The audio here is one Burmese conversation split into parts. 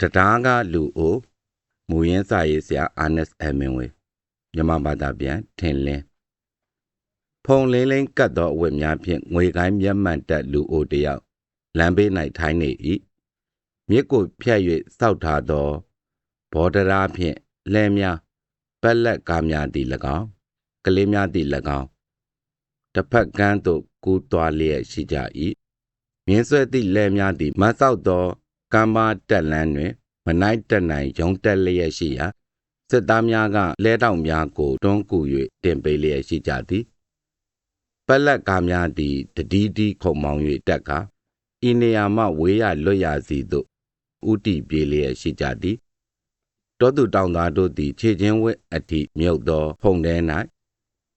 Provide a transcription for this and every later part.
တရားကလူအိုမူရင်းစာရေးဆရာအာနက်အမင်ဝေမြန်မာဘာသာပြန်ထင်လင်းဖုံလင်းလင်းကတ်သောအဝတ်များဖြင့်ငွေကိုင်းမျက်မှန်တက်လူအိုတယောက်လမ်းဘေး၌ထိုင်းနေ၏မြစ်ကိုဖြတ်၍စောက်ထားသောဘောဒရာဖြင့်လဲများပက်လက်ကားများသည်၎င်းကလေးများသည်၎င်းတစ်ဖက်ကန်းသို့ကူးသွားလျက်ရှိကြ၏မြင်းဆွဲသည့်လဲများသည်မဆောက်သော ကမ်းပါတက်လန်းတွင် မနိုင်တက်နိုင်ရုံတက်လျက်ရှိရာစစ်သားများကလဲတောင်များကိုတွန်းကူ၍တင်ပေးလျက်ရှိကြသည်ပက်လက်ကားများသည်တတိတိခုံမောင်း၍တက်ကာဤနေရာမှဝေးရလွတ်ရစီသို့ဥတီပြေးလျက်ရှိကြသည်တောသူတောင်သားတို့သည်ခြေချင်းဝက်အထိမြုပ်သောဖုန်ထဲ၌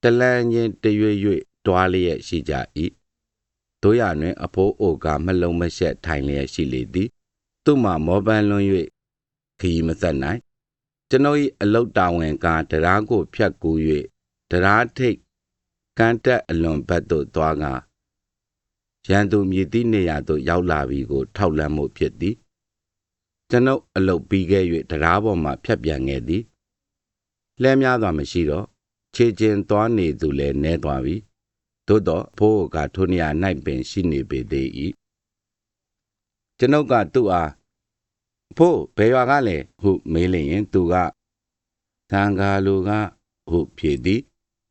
တလန်းချင်းတရွေ့ရွေ့တွားလျက်ရှိကြ၏တို့ရတွင် အဖိုးအိုကမလုံးမရှက်ထိုင်လျက်ရှိလေသည် သူ့မှာမောပန်းလွန်၍ခီးမဆက်နိုင်ကျွန်ုပ်၏အလုတ်တာဝန်ကတရားကိုဖြတ်ကူး၍တရားထိတ်ကန်းတက်အလွန်ဘက်သို့သွားကာရန်သူမြည်သည့်နေရာသို့ရောက်လာပြီကို ထောက်လန့်မှုဖြစ်သည်ကျွန်ုပ်အလုတ်ပြီးခဲ့၍တရားပေါ်မှဖြတ်ပြန်ခဲ့သည်လှဲများစွာမရှိတော့ခြေကျင်သွားနေသူလည်းနဲသွားပြီသို့တော့ဖိုးကထိုနေရာ၌ပင်ရှိနေပေသေး၏ကျွန်ုပ်ကသူ့အား ဖိုးဘယ်ရွာကလဲဟုမေးလျင်သူကသံဃာလူကဟုဖြေသည်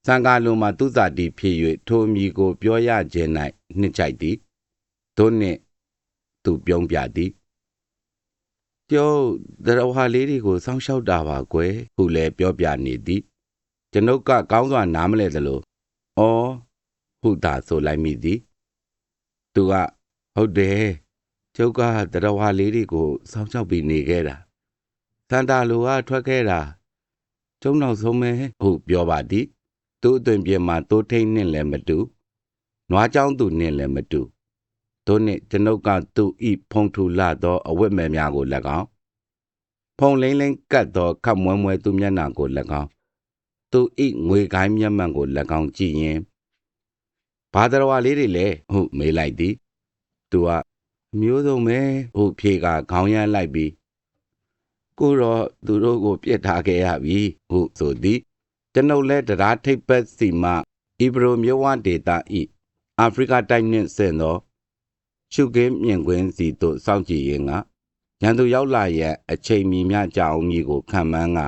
သံဃာလူမှာသူဇာတိဖြစ်၍ထိုမိကို ပြောရခြင်း၌နှစ်ချိုက်သည်တို့နှင့်သူပြုံးပြသည်ကျုပ်တရဝါလေးတွေကိုစောင်းလျှောက်တာပါကွယ်ဟုလည်းပြောပြနေသည်ကျွန်ုပ်ကကောင်းစွာနားမလဲသလိုဩဟုသာဆိုလိုက်မိသည်သူကဟုတ်တယ် ကျုပ်ကတရဝါလေးတွေကိုစောင့်ရှောက်ပြီးနေခဲ့တာစန်တာလိုကထွက်ခဲ့တာကျုံနောက်ဆုံးပဲဟုတ်ပြောပါသည်သူ့အသွင်ပြင်မှာတိုးထိန်နဲ့လည်းမတူနွားချောင်းသူနဲ့လည်းမတူသူနှင့်ကျွန်ုပ်ကသူ့ဤဖုံထူလာသောအဝတ်မဲ့များကို၎င်းဖုံလိမ့်လိမ့်ကတ်သောခတ်မွဲမွဲသူမျက်နှာကို၎င်းသူ့ဤငွေကိုင်းမျက်မှန်ကို၎င်းကြည့်ရင်ဘာတော်ဝါလေးတွေလဲဟုတ်မေးလိုက်သည်သူက မျိုးစုံပဲဟုဖြေကခေါင်းရမ်းလိုက်ပြီးကိုတော့သူတို့ကိုပြစ်ထားခဲ့ရပြီဟုဆိုသည်ကျွန်ုပ်လည်းတရားထိပ်ပတ်စီမှဣဘရိုမြို့ဝဒေတာဤအာဖရိကတိုက်နှင့်ဆင်သောရှုကင်းမြင်ကွင်းစီသို့စောင့်ကြည့်ရင်းကရန်သူရောက်လာရန်အချိန်မီမျှကြာအောင်မည်ကိုခံမှန်းက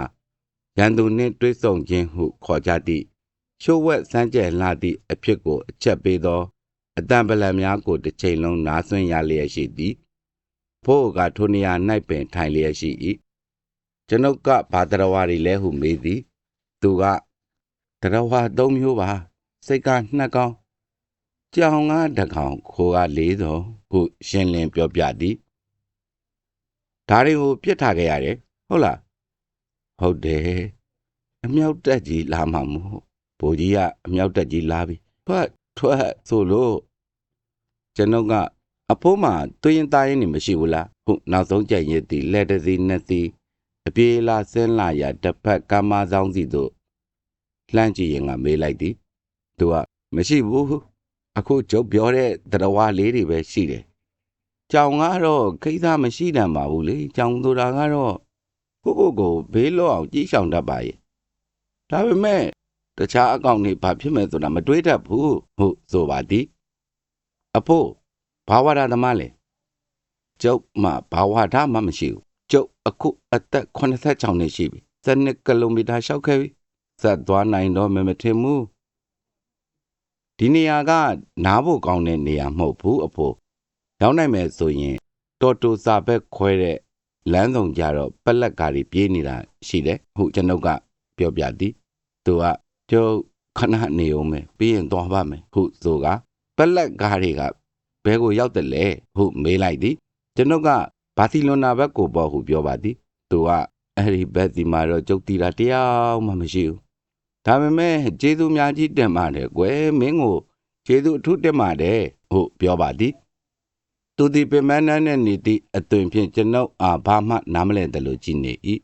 ရန်သူနှင့်တွေ့ဆုံခြင်းဟုခေါ်ကြသည့်ချိုးဝက်စမ်းကြယ်လှသည့်အဖြစ်ကိုအချက်ပေးသော အတံပလံများကိုတစ်ချိန်လုံးနားဆွင့်ရလျက်ရှိသည်ဖို့ကထိုနေရာ၌ပင်ထိုင်လျက်ရှိ၏ကျွန်ုပ်ကဘာတရဝါရီလဲဟုမေးသည် သူကတရဝါသုံးမျိုးပါ စိတ်ကနှစ်ကောင်ကြောင်ကတကောင်ခိုးကလေးစုံဟုရှင်းလင်းပြောပြသည်ဒါတွေကိုပြစ်ထားခဲ့ရတယ်ဟုတ်လားဟုတ်တယ်အမြောက်တက်ကြီးလာမှမို့ဘိုးကြီးကအမြောက်တက်ကြီးလာပြီထွက် ထွက်ဆိုလို့ကျွန်ုပ်ကအဖိုးမှသွင်းသားရင်နေမရှိဘူးလားဟုတ်နောက်ဆုံးကြိုက်ရည်တီလက်တစီနှစ်စီအပြေးလာဆင်းလာရတစ်ဖက်ကမ်းမဆောင်စီတို့လှမ်းကြည့်ရင်ကမေးလိုက်သည်သူကမရှိဘူးအခုကျုပ်ပြောတဲ့တရားလေးတွေပဲရှိတယ်ကြောင်ကတော့ခိစားမရှိတန်ပါဘူးလေကြောင်ဆိုတာကတော့ကိုကိုကိုဘေးလောအောင်ကြီးဆောင်တတ်ပါရဲ့ဒါပေမဲ့ တခြားအကောင့်တွေဘာဖြစ်မယ်ဆိုတာမတွေးတတ်ဘူးဟုတ်ဆိုပါသည်အဖို့ဘာဝရသမားလဲကျုပ်မှဘာဝရမှမရှိဘူးကျုပ်အခုအသက်86နှစ်ရှိပြီ7ကီလိုမီတာလျှောက်ခဲ့ပြီဆက်သွားနိုင်တော့မမထင်ဘူးဒီနေရာကနားဖို့ကောင်းတဲ့နေရာမဟုတ်ဘူးအဖို့ရောက်နိုင်မယ်ဆိုရင်တော်တူစာဘက်ခွဲတဲ့လမ်းဆောင်ကြတော့ပက်လက်ကားတွေပြေးနေတာရှိတယ်ဟုတ်ကျွန်ုပ်ကပြောပြသည်သူက ကျုပ်ခဏနေအောင်မယ်ပြီးရင်သွားပါမယ်ဟုတ်ဆိုကပက်လက်ကားတွေကဘဲကိုရောက်တယ်လေဟုတ်မေးလိုက်သည်ကျွန်ုပ်ကဘာစီလိုနာဘက်ကိုပေါ့ဟုပြောပါသည်သူကအဲ့ဒီဘက်ဒီမှာတော့ကျုပ်တီတာတရားမှမရှိဘူးဒါပေမဲ့ကျေးဇူးများကြီးတင်ပါတယ်ကွယ်မင်းကိုကျေးဇူးအထူးတင်ပါတယ်ဟုတ်ပြောပါသည်သူဒီပင်မန်းနဲ့နေသည့်အသွင်ဖြင့်ကျွန်ုပ်အားဘာမှနားမလည်တယ်လို့ကြည်နေ၏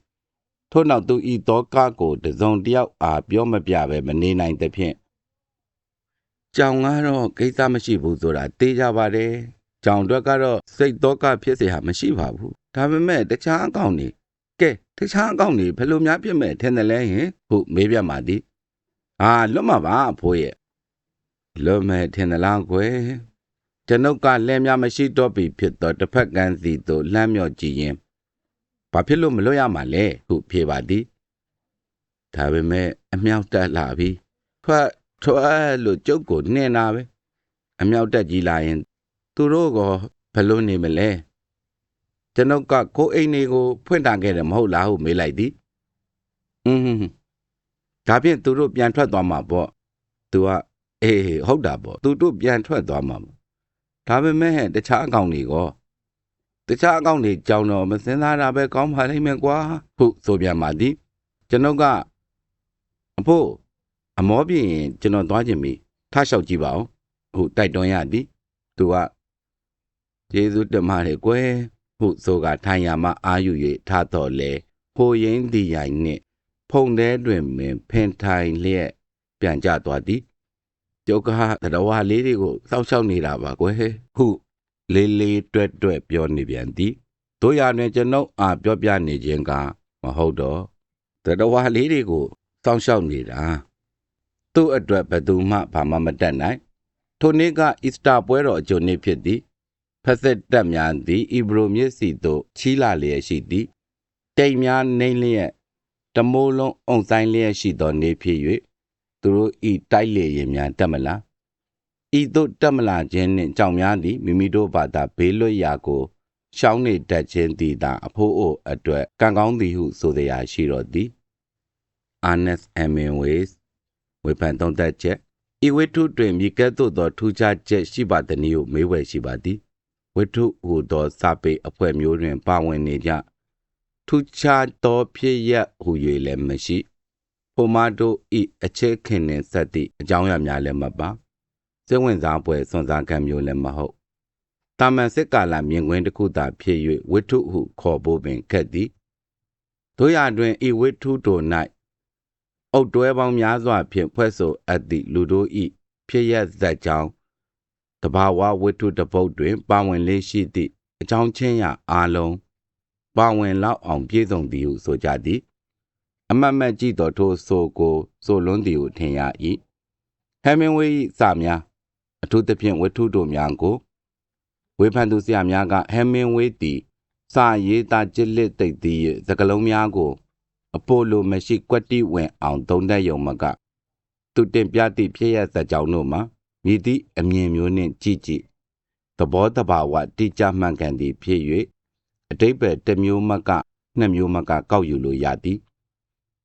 ထို့နောက်သူဤသောကကိုတစုံတယောက်အားပြောမပြဘဲမနေနိုင်သဖြင့်ကြောင်ကတော့ကိစ္စမရှိဘူးဆိုတာသိကြပါတယ်ကြောင်အတွက်ကတော့စိတ်တော့ကဖြစ်เสียဟာမရှိပါဘူး ဒါပေမဲ့တခြားအကောင့်တွေကဲတခြားအကောင့်တွေဘယ်လိုများဖြစ်မဲ့ထင်တယ်လဲဟင်ဟုမေးပြမှာသည်အာလွတ်မှာပါအဖိုးရဲ့လွတ်မဲ့ထင်သလားကွယ်ကျွန်ုပ်ကလက်များမရှိတော့ပြီဖြစ်တော့တစ်ဖက်ကန်းစီသို့လှမ်းမြော့ကြည့်ရင် ဘာဖြစ်လို့မလွတ်ရမှာလဲဟုဖြေပါသည်ဒါပေမဲ့အမြောက်တက်လာပြီထွက်ထွက်လို့ကျုပ်ကိုနှင်တာပဲအမြောက်တက်ကြီးလာရင် သူတို့ကဘယ်လိုနေမလဲကျွန်ုပ်ကကိုယ်အိမ်တွေကို ဖွင့်တာခဲ့တယ်မဟုတ်လားဟုမေးလိုက်သည်อืมဒါဖြင့်သူတို့ပြန်ထွက်သွားမှာပေါ့သူကအေးဟုတ်တာပေါ့သူတို့ပြန်ထွက်သွားမှာပေါ့ဒါပေမဲ့တခြားအကောင့်တွေက တခြားအကောင့်တွေကြောင်းတော့မစင်စားတာပဲကောင်းပါလိမ့်မယ်ကွာဟုဆိုပြန်ပါသည်ကျွန်ုပ်ကအဖို့အမောပြင်းကျွန်တော်သွားခြင်းပြီထားလျှောက်ကြည့်ပါဦးဟုတိုက်တွန်းရသည်သူကကျေးဇူးတင်ပါတယ်ကွယ်ဟုဆိုကထိုင်ရမှအာယူ၍ထားတော်လဲဟိုရင်းဒီရိုင်နှင့်ဖုန်ထဲတွင်ပင်ဖင်ထိုင်လျက်ပြန်ကျသွားသည်ကျုပ်ကတရဝလေးတွေကိုစောက်ရှောက်နေတာပါကွယ်ဟု လေးလေးတွဲ့တွဲ့ပြောနေပြန်သည်တို့ရတွင်ကျွန်ုပ်အားပြောပြနေခြင်းကမဟုတ်တော့တရဝလေးတွေကိုစောင့်ရှောက်နေတာသူ့အတွက်ဘယ်သူမှဘာမှမတတ်နိုင်ထိုနေ့ကအီစတာပွဲတော်အကျိုးနေ့ဖြစ်သည်ဖက်ဆက်တက်များသည်အီဘရိုမြစ်စီသို့ချီလာလျက်ရှိသည်တိမ်များနှိမ့်လျက်တမိုးလုံးအုံဆိုင်လျက်ရှိသောနေဖြစ်၍သူတို့ဤတိုက်လေရင်များတက်မလား ဤသို့တက်မလာခြင်းနှင့်ကြောင်များသည်မိမိတို့ဘာသာဘေးလွတ်ရာကိုရှောင်းနေတတ်ခြင်းသည်သာအဖို့အိုအတွက်ကံကောင်းသည်ဟုဆိုသည်ရာရှိတော်သည် Ernest Hemingway ဝေဖန်သုံးသပ်ချက်ဤဝိထုတွင်မြကဲ့သို့သောထူးခြားချက်ရှိပါသည်နည်းဟုမေးဝယ်ရှိပါသည်ဝိထုဟူသောစာပေအဖွဲ့မျိုးတွင်ပါဝင်နေကြထူးခြားသောဖြစ်ရပ်ဟူ၍လည်းမရှိဖိုမာတို့ဤအချက်ခင်နှင့်ဆက်သည့်အကြောင်းအရာများလည်းမပါ စိတ်ဝင်စားပွဲစွန့်စားခံမျိုးလည်းမဟုတ်တာမန်စစ်ကာလမြင်ကွင်းတစ်ခုသာဖြစ်၍ဝိထုဟုခေါ်ဖို့ပင်ခက်သည်တို့ရတွင်ဤဝိထုတို့၌အုတ်တွဲပေါင်းများစွာဖြင့်ဖွဲ့ဆိုအပ်သည့်လူတို့ဤဖြစ်ရက်ဇက်ကြောင်းတဘာဝဝိထုတပုတ်တွင်ပါဝင်လေးရှိသည့်အကြောင်းချင်းရာအားလုံးပါဝင်လောက်အောင်ပြည့်စုံသည်ဟုဆိုကြသည် အမတ်မတ်ကြည့်တော်ထိုဆိုကိုဆိုလွန်းသည်ဟုထင်ရ၏ဟဲမင်ဝေး၏စာများ အထူးသဖြင့်ဝိထုတို့များကိုဝေဖန်သူဆရာများကဟဲမင်ဝေးသည်စာရေးသားကြစ်လက်သိပ်သည်စကလုံးများကို အပိုလိုမရှိကွက်တိဝင်အောင်သုံးတတ်ယုံမကသူတင်ပြသည့်ဖြစ်ရစကြောင်းတို့မှာမြည်သည့်အမြင်မျိုးနှင့်ကြည့်ကြည့်သဘောတဘာဝတိကျမှန်ကန်သည့်ဖြစ်၍အတိတ်ပဲတစ်မျိုးမကနှစ်မျိုးမကကောက်ယူလို့ရသည်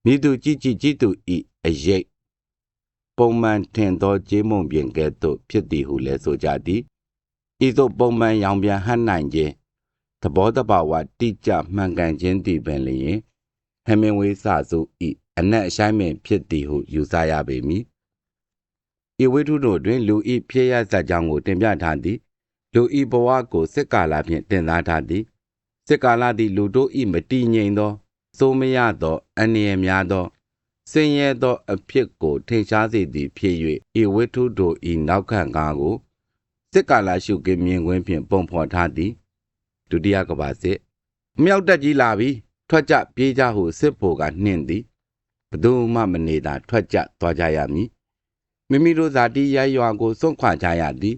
မြည်သူကြည့်ကြည့်ကြည့်သူဤအရေး ပုံမှန်ထင်သောကြေးမုံပြင်ကဲ့သို့ဖြစ်သည်ဟုလည်းဆိုကြသည်ဤသို့ပုံမှန်ရောင်ပြန်ဟန့်နိုင်ခြင်းသဘောတဘာဝတိကျမှန်ကန်ခြင်းသည်ပင်လျင်ဟမင်ဝေးစာစုဤအနက်အဆိုင်ပင်ဖြစ်သည်ဟုယူဆရပေမည်ဤဝိထုတို့တွင်လူဤဖြစ်ရဇာကြောင့်ကိုတင်ပြထားသည်လူဤဘဝကိုစစ်ကာလဖြင့်တင်စားထားသည်စစ်ကာလသည်လူတို့ဤမတည်ငြိမ်သောစိုးမရသောအနေရများသော စင်ရဲသောအဖြစ်ကိုထင်ရှားစေသည်ဖြစ်၍ဤဝိထုတို့ဤနောက်ခံကားကိုစစ်ကာလရှုကင်းမြင်ကွင်းဖြင့်ပုံဖော်ထားသည်ဒုတိယကမ္ဘာစစ်မြောက်တက်ကြီးလာပြီထွက်ကြပြေးကြဟုစစ်ဗိုလ်ကနှင့်သည်ဘသူမှမနေတာထွက်ကြသွားကြရမည်မိမိတို့ဇာတိရရွာကိုစွန့်ခွာကြရသည်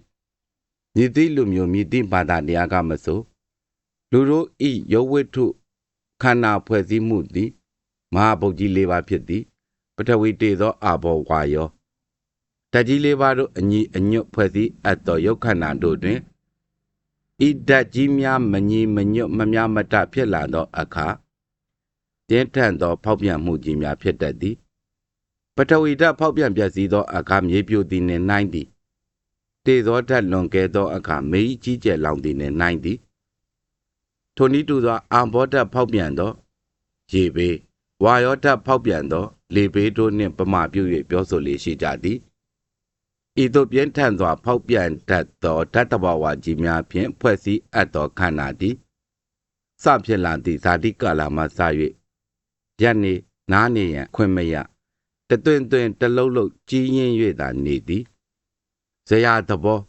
မြည်သည့်လူမျိုးမြည်သည့်ဘာသာတရားကမဆိုလူတို့ဤရုပ်ဝတ္ထုခန္ဓာဖွဲ့စည်းမှုသည်မဟာဗုဒ္ဓကြီး၄ပါးဖြစ်သည် ပထဝီတေသော အာဘောဝါယောတကြီးလေးပါးတို့အညီအညွတ်ဖွဲ့စည်းအပ်သောယုတ်ခန္ဓာတို့တွင်ဤဓာတ်ကြီးများမညီမညွတ်မများမတဖြစ်လာသောအခါပြင်းထန်သော ဖောက်ပြန်မှုကြီးများဖြစ်တတ်သည်ပထဝီဓာတ်ဖောက်ပြန်ပြည့်စည်သောအခါမြေပြိုသည်နှင့်နှိုင်းသည်တေသောဓာတ်လွန်ကဲသောအခါမေကြီးကြီးကျယ်လောင်သည်နှင့်နှိုင်းသည်ထိုနည်းတူသောအာဘောဓာတ်ဖောက်ပြန်သောရေဘေး ဝါယောဓာတ်ဖောက်ပြန်သော လေဘေးတို့နှင့်ပမာပြု၍ပြောဆိုလေရှိကြသည်ဤသို့ပြင်းထန်စွာ ဖောက်ပြန်တတ်သောဓာတ်တဘာဝကြီးများဖြင့်ဖွဲ့စည်းအပ်သောခန္ဓာသည်စဖြစ်လာသည့်ဇာတိကာလမှစ၍ရက်နေနားနေရန်ခွင့်မရတသွင်သွင်တလုံးလုံးကြီးရင်၍သာနေသည်ဇရာသဘော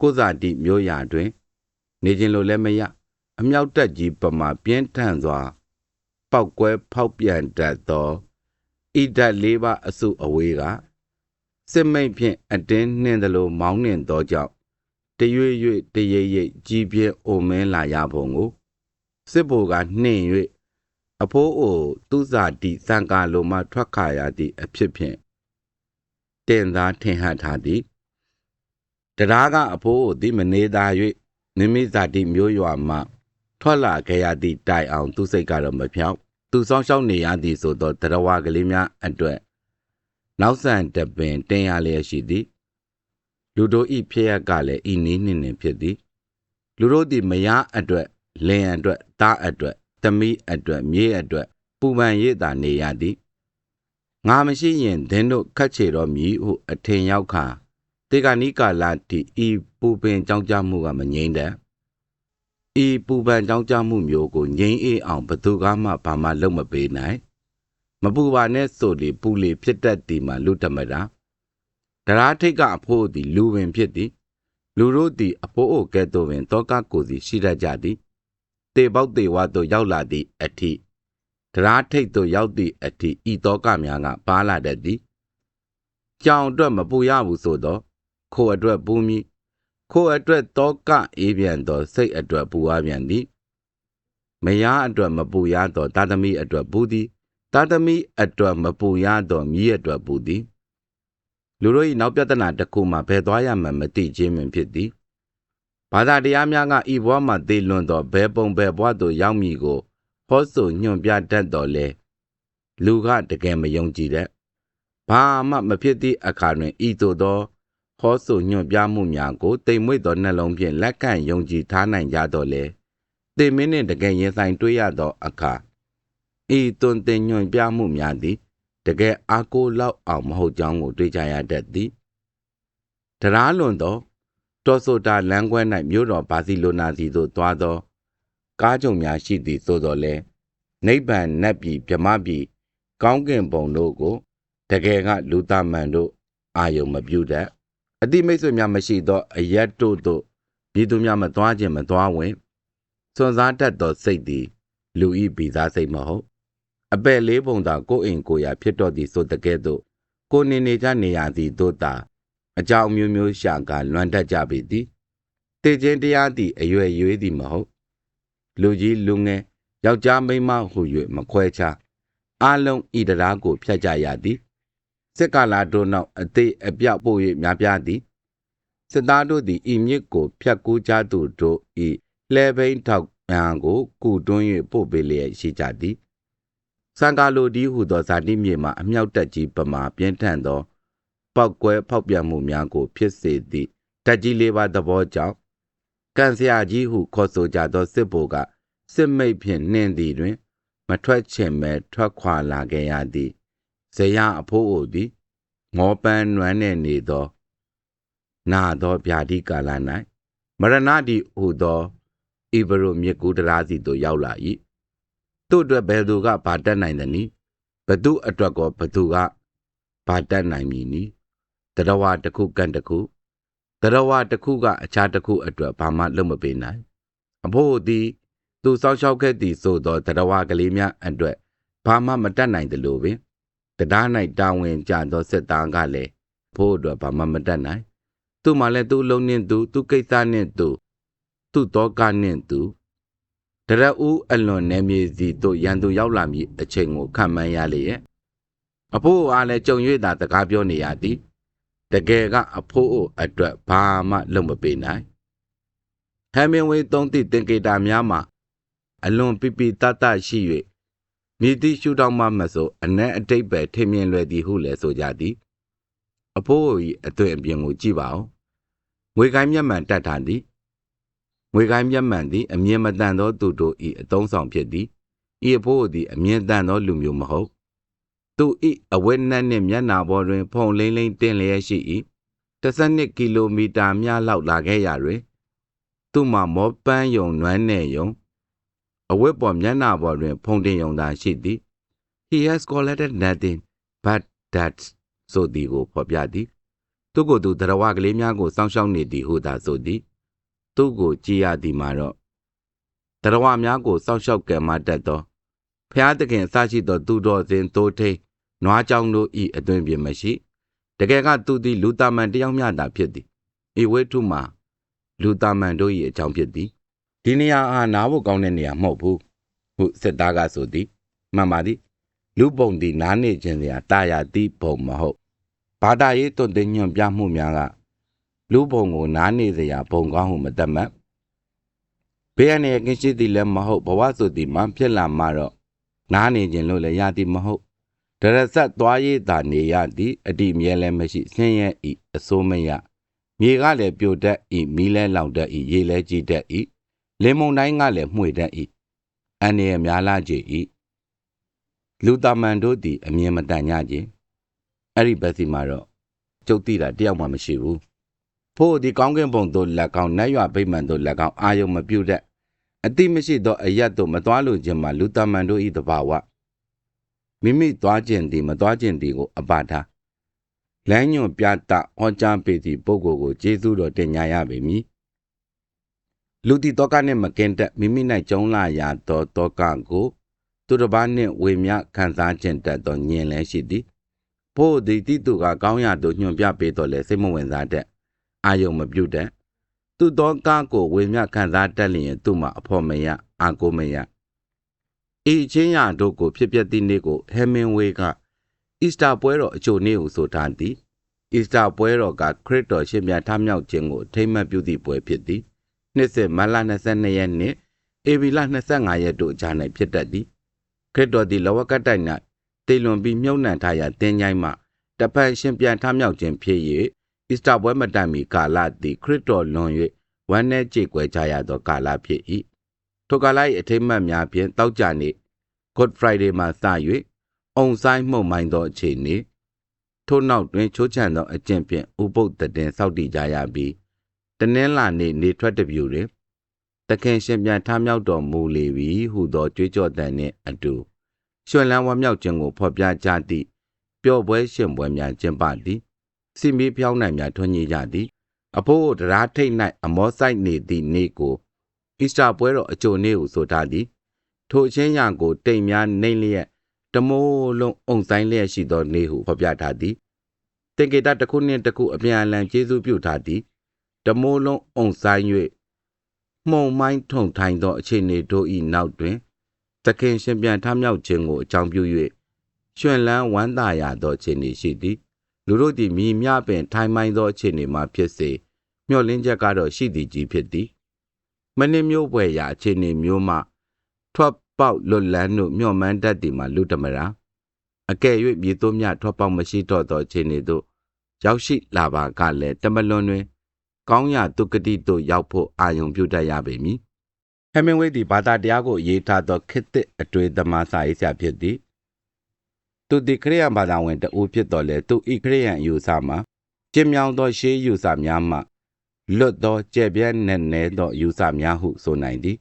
ကိုဇာတိမျိုးရာတွင် နေခြင်းလိုလည်းမရအမြောက်တက်ကြီးပမာပြင်းထန်စွာ ပောက်ကွဲဖောက်ပြန်တတ်သောဣဒတ်လေးပါအစုအဝေးကစစ်မိတ်ဖြင့်အတင်းနှင်းသလိုမောင်းနှင်သောကြောင့်တရွေ့ရွေ့တရိပ်ရိပ်ကြီးပြင်းအိုမင်းလာရပုံကိုစစ်ဘိုကနှင်၍အဖိုးအိုသူစာတိစံကာလိုမှထွက်ခါရသည့်အဖြစ်ဖြင့်တင်သားထင်ဟပ်ထားသည်တရားကအဖိုးအိုသည်မနေသာ၍မိမိဇာတိမျိုးရွာမှ ထွက်လာခဲ့ရသည့်တိုင်အောင်သူစိတ်ကတော့မဖြောင်းသူဆောင်ရှောက်နေရသည်ဆိုသောတရားဝကလေးများအတွက်နောက်ဆန်တပင်တင်ရလျက်ရှိသည်လူတို့ဤဖြစ်ရကလည်းဤနည်းနှင့်နှင့်ဖြစ်သည်လူတို့သည်မယားအတွက်လင်အတွက်သားအတွက်သမီးအတွက်မြေးအတွက်ပူပန်ရည်သာနေရသည်ငါမရှိရင်သင်တို့ခတ်ချေတော်မည်ဟုအထင်ရောက်ခါတေဂာနိကာလာတိဤပူပင်ကြောင်းကြမှုကမငြိမ့်တဲ့ ဤပူပန်ကြောင်းကြမှုမျိုးကိုငြိမ့်အေးအောင်ဘသူကမှဘာမှလုပ်မပေးနိုင်မပူပါနဲ့ဆိုလေပူလေဖြစ်တတ်သည်မှာလူတမတာတရာထိတ်ကအဖိုးသည်လူဝင်ဖြစ်သည် လူတို့သည်အဖိုးအိုကဲ့သို့ပင်တောကကိုစီရှိတတ်ကြသည်တေပေါက်တေဝါသို့ရောက်လာသည့်အထိတရာထိတ်သို့ရောက်သည့်အထိဤတောကများကပါလာတတ်သည်ကြောင်အတွက်မပူရဘူးဆိုတော့ခိုအတွက်ပူမည် ခိုအတွက်တောကအေးပြန်သော စိတ်အတွက်ပူအားပြန်သည်မယားအတွက်မပူရသောတာသမီအတွက်ပူသည်တာသမီအတွက်မပူရသောမြည်အတွက်ပူသည်လူတို့၏နောက်ပြဿနာတစ်ခုမှဘယ်သွားရမှမသိခြင်းပင်ဖြစ်သည်ဘာသာတရားများကဤဘဝမှာသေလွန်သောဘယ်ပုံဘယ်ဘဝသို့ရောက်မည်ကိုဟောဆိုညွှန်ပြတတ်တော်လဲလူကတကယ်မယုံကြည်တဲ့ဘာမှမဖြစ်သည့်အခါတွင်ဤသို့သော ဟောဆိုညွှန်ပြမှုများကိုတိမ်မွေ့သောနှလုံးဖြင့်လက်ခံယုံကြည်ထားနိုင်ကြတော်လဲသေမင်းနှင့်တကယ်ရင်ဆိုင်တွေ့ရသောအခါဤတွင်တင်ညွှန်ပြမှုများသည်တကယ်အားကိုးလောက်အောင်မဟုတ်ကြောင်းကိုတွေ့ကြရတတ်သည်တရားလွန်သောတောဆိုတာလမ်းခွဲ၌မြို့တော်ဘာစီလိုနာစီသို့သွားသော ကားကြုံများရှိသည်သို့တော်လဲနိဗ္ဗာန်နတ်ပြည်ဗြဟ္မပြည်ကောင်းကင်ဘုံတို့ကို တကယ်ကလူသားမှန်တို့အာယုံမပြုတတ် အတိမိတ်ဆွေများမရှိသောအယက်တို့သို့ပြည်သူများမသွားခြင်းမသွားဝင်စွန်စားတတ်သောစိတ်သည် လူဤဗီဇာစိတ်မဟုတ်အပဲ့လေးပုံသာကိုယ်အိမ်ကိုယ်ရာဖြစ်တော်သည်ဆိုတကဲ့သို့ကိုနေနေကြနေရသည်တို့သာအကြောင်းမျိုးမျိုးရှာကလွမ်းတတ်ကြပေသည်တေခြင်းတရားသည်အရွယ်ရွေးသည်မဟုတ်လူကြီးလူငယ်ယောက်ျားမိန်းမဟု၍မခွဲခြားအလုံးဤတရားကိုဖျက်ကြရသည် စစ်ကာလာတို့နောက်အသေးအပြောက်ပို့၍များပြားသည်စစ်သားတို့သည်ဤမြစ်ကိုဖျက်ကူးကြသူတို့ဤလှဲဘိန်းထောက်များကိုကုတွန်း၍ပို့ပေးလျက်ရှိကြသည်စံကာလိုဒီဟုသောဇာတိမြေမှအမြောက်တက်ကြီးပမာပြင်းထန်သောပောက်ကွဲဖောက်ပြန်မှုများကို ဖြစ်စေသည့်တက်ကြီးလေးပါးသဘောကြောင့်ကန်ဆရာကြီးဟုခေါ်ဆိုကြသောစစ်ဘိုလ်ကစစ်မိတ်ဖြင့်နှင်းသည်တွင် မထွက်ချင်မဲထွက်ခွာလာခဲ့ရသည် ဇယအဖိုးအိုသည်ငေါပန်းနွမ်းနေနေသော နာသောဗျာတိကာလ၌မရဏတိဟူသောဣဘရုမြစ်ကူတရာစီသို့ရောက်လာ၏တို့အတွက်ဘယ်သူကဘာတက်နိုင်သနည်းဘသူအတွက်ကောဘသူကဘာတက်နိုင်မည်နည်းတရဝတစ်ခုကန်တစ်ခုတရဝတစ်ခုကအခြားတစ်ခုအတွက်ဘာမှလုပ်မပေးနိုင်အဖို့သည်သူစောက်ရှောက်ခဲ့သည်ဆိုသောတရဝကလေးများအတွက်ဘာမှမတတ်နိုင်သလိုပင် တရား၌တာဝန်ကျသောစစ်သားကလည်းဖို့အတွက်ဘာမှမတတ်နိုင်သူ့မှာလည်းသူ့လုံးနှင့်သူသူ့ကိစ္စနှင့်သူသူ့တော့ကနှင့်သူတရဦးအလွန်နေမြေစီတို့ရန်သူရောက်လာမည်အချိန်ကိုခံမှန်းရလေရဲ့အဖိုးအားလည်းကြုံ၍သာစကားပြောနေရသည်တကယ်ကအဖိုးအတွက်ဘာမှလုပ်မပေးနိုင်ဟမ်မင်ဝေးသုံးသည့်တင်ကေတာများမှာအလွန်ပြပြတတရှိ၍ မြည်သည့်ရှုထောင့်မှမဆိုအ내အတိတ်ပဲထင်မြင်လွယ်သည်ဟုလည်းဆိုကြသည်အဖိုး၏အသွင်အပြင်ကိုကြည့်ပါဦးငွေကိုင်းမျက်မှန်တတ်ထားသည်ငွေကိုင်းမျက်မှန်သည် အမြင်မတန်သောသူတို့၏အတုံးဆောင်ဖြစ်သည်ဤအဖိုးသည်အမြင်တန်သောလူမျိုးမဟုတ်သူ၏အဝတ်နက်နှင့်မျက်နာပေါ်တွင် ဖုံလိမ့်လိမ့်တင်လျက်ရှိ၏12ကီလိုမီတာများလောက်လာခဲ့ရာတွင် သူ့မှာမောပန်းယုံနွမ်းနယ်ယုံ အဝတ်ပေါ်မျက်နှာပေါ်တွင် ဖုံတင်ယုံသာရှိသည် he has collected nothing but that ဆိုသည်ကိုဖော်ပြသည် သူကိုယ်သူတရားဝကလေးများကိုစောင့်ရှောက်နေသည်ဟုသာဆိုသည် သူ့ကိုကြည်ရသည်မှာတော့တရားများကိုစောင့်ရှောက်ကံမတတ်သောဖျားသခင်အစရှိသောသူတော်စင်သိုးထိန်နွားကြောင်တို့ဤအတွင်ပြင်မရှိတကယ်ကသူသည်လူသားမန်တယောက်မျှသာဖြစ်သည်ဤဝိထုမှာလူသားမန်တို့၏အကြောင်းဖြစ်သည် ဒီနေရာအားနားဖို့ကောင်းတဲ့နေရာမဟုတ်ဘူးဟုစစ်သားကဆိုသည်မှန်ပါသည်လူပုံသည်နားနေခြင်းစရာတာယာသည့်ပုံမဟုတ်ဘာသာရေးတွင်တင်ညွန့်ပြမှုများကလူပုံကိုနားနေစရာပုံကောင်းဟုမတတ်မှတ်ဘေးအနေကင်းရှိသည်လည်းမဟုတ်ဘဝဆိုသည်မှဖြစ်လာမှတော့နားနေခြင်းလို့လည်းရသည်မဟုတ်ဒရဆက်သွားရည်သာနေရသည်အတိမြဲလည်းမရှိဆင်းရဲဤအစိုးမရမြေကလည်းပြိုတတ်ဤမီးလဲလောင်တတ်ဤရေလဲကြီးတတ်ဤ လင်မုန်တိုင်းကလည်းမှွေတတ်ဤအန္တရာယ်များလာကြ၏လူတမန်တို့သည်အမြင်မတန်ကြခြင်းအဲ့ဒီဘက်စီမှာတော့ကျုပ်သိတာတယောက်မှမရှိဘူးဖို့ဒီကောင်းကင်ဘုံသို့လက်ကောင်းနတ်ရွာဗိမ္မာန်သို့လက်ကောင်းအာယုံမပြုတ်တဲ့အတိမရှိသောအယတ်သို့မသွားလိုခြင်းမှာလူတမန်တို့၏တဘာဝမိမိသွားခြင်းသည်မသွားခြင်းသည်ကိုအပထားလမ်းညွန်ပြတာဟောကြားပေသည့်ပုဂ္ဂိုလ်ကိုကျေးဇူးတော်တင်ညာရပေမည် လူတီတောကနှင့်မကင်းတဲ့မိမိ၌ကျုံလာရသောတောကကို သူတစ်ပါးနှင့်ဝေမျှခံစားခြင်းတတ်သောညင်လည်းရှိသည်ဖို့ဒီတိသူကကောင်းရသို့ညွှန်ပြပေးတော်လဲစိတ်မဝင်စားတဲ့အာယုံမပြုတ်တဲ့သူတောကကိုဝေမျှခံစားတတ်လျင်သူ့မှာအဖို့မရအာကိုမရဤချင်းရတို့ကိုဖြစ်ပျက်သည့်နေ့ကိုဟဲမင်ဝေးကအီစတာပွဲတော်အချိုနေ့ဟုဆိုထားသည်အီစတာပွဲတော်ကခရစ်တော်ရှင်ပြန်ထမြောက်ခြင်းကိုထိမ့်မှတ်ပြုသည့်ပွဲဖြစ်သည် နှစ်ဆက်မလ22ရက်နေ့ဧပြီလ25ရက်တို့ကြား၌ဖြစ်တတ်သည်ခရစ်တော်သည်လဝကတိုင်၌တေလွန်ပြီးမြုပ်နှံထားရာတင်းကြိုင်းမှတပန်ရှင်ပြန်ထမြောက်ခြင်းဖြစ်၍အီစတာပွဲမတိုင်မီကာလသည်ခရစ်တော်လွန်၍ဝမ်းနည်းကြေကွဲကြရသောကာလဖြစ်၏ထိုကာလ၏အထိမ့်မှတ်များဖြင့်တောက်ကြနေ့ Good Friday မှစ၍အုံဆိုင်မှုန်မိုင်းသောအခြေအနေထို့နောက်တွင်ချိုးချံသောအကျင့်ဖြင့်ဥပုပ်တည်စောက်တည်ကြရပြီး တနင်္လာနေ့နေထွက်တပြူတွင်တခင်ရှင်ပြန်ထမြောက်တော်မူလေပြီဟုသောကြွေးကြော်သံနှင့်အတူရွှင်လန်းဝမ်းမြောက်ခြင်းကိုဖော်ပြကြသည့်ပျော်ပွဲရှင်ပွဲများကျင်းပသည်စီမီဖြောင်းနိုင်များထွန်းညည်းကြသည် အဖိုးတရားထိတ်၌အမောဆိုင်နေသည့်နေ့ကိုအီစတာပွဲတော်အကြိုနေ့ဟုဆိုထားသည် ထိုအချင်းရံကိုတိမ်များနှိမ့်လျက်တမိုးလုံးအုံဆိုင်လျက်ရှိသောနေ့ဟုဖော်ပြထားသည်တင်ကေတတစ်ခုနှင့်တစ်ခုအပြန်အလှန်ကျေးဇူးပြုထားသည် တမိုးလုံးအုံဆိုင်၍မှုံမိုင်းထုံထိုင်သောအခြေအနေတို့၏နောက်တွင်သခင်ရှင်ပြန်ထမြောက်ခြင်းကိုအကြောင်းပြု၍ရှင်လန်းဝမ်းသာရသောအခြေအနေရှိသည်လူတို့သည်မြည်မြပင်ထိုင်မိုင်းသောအခြေအနေမှာဖြစ်စေမျှော်လင့်ချက်ကတော့ရှိသည်ကြီးဖြစ်သည်မနစ်မျိုးပွဲရာအခြေအနေမျိုးမှထွက်ပေါက်လွတ်လန်းတို့မျှော်မှန်းတတ်သည်မှာလူတမရာအကယ်၍မြေသို့မြထွက်ပေါက်မရှိတော့သောအခြေအနေသို့ရောက်ရှိလာပါကလည်းတမလွန်တွင် ကောင်းရာဒုက္ကတိသို့ရောက်ဖို့အာယုံပြုတတ်ရပေမည်ဟမင်ဝေးသည်ဘာသာတရားကိုရေးထားသောခေတ်သစ်အတွေ့သမားစာရေးဆရာဖြစ်သည်သူသည်ခရိယန်ဘာသာဝင်တဦးဖြစ်တော်လဲသူဤခရိယန်အယူဆမှာကျင်းမြောင်းသောရှေးယူဆများမှလွတ်သောကြဲ့ပြဲနဲ့နဲသောယူဆများဟုဆိုနိုင်သည်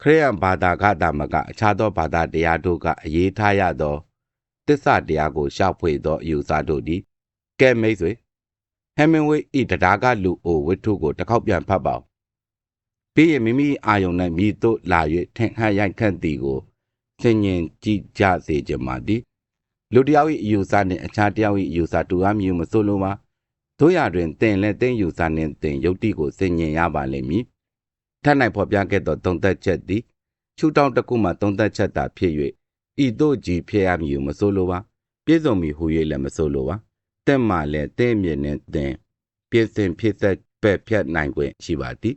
ခရိယန်ဘာသာကတာမကအခြားသောဘာသာတရားတို့ကအရေးထားရသောတစ္ဆတရားကိုရှောက်ဖွေသောအယူဆတို့သည်ကဲမိတ်ဆွေ ဟမ်မင်ဝေးဤတရားကလူအိုဝတ္ထုကိုတစ်ခေါက်ပြန်ဖတ်ပါပြီးရင်မိမိအာယုံ၌မြည်တို့လာ၍ထင်ဟရိုက်ခန့်သည်ကိုသင်ញင်ကြည့်ကြစေကြပါသည်လူတယောက်၏အယူဆနှင့်အခြားတယောက်၏အယူဆတူအားမျိုးမဆိုလိုပါတို့ရတွင်တင်လက်တင်ယူဆနှင့်တင်ယုတ်တိကိုသင်ញင်ရပါလိမ့်မည်ထပ်၌ဖော်ပြခဲ့သောသုံးသက်ချက်သည်ချူတောင်းတစ်ခုမှသုံးသက်ချက်သာဖြစ်၍ဤတို့ကြီးဖြစ်ရမည်မဆိုလိုပါပြည့်စုံမည်ဟု၍လည်းမဆိုလိုပါ တက်မှလည်းတဲ့မြင်နဲ့တင်ပြည့်စင်ဖြစ်သက်ပဲ့ဖြတ်နိုင်ခွင့်ရှိပါသည်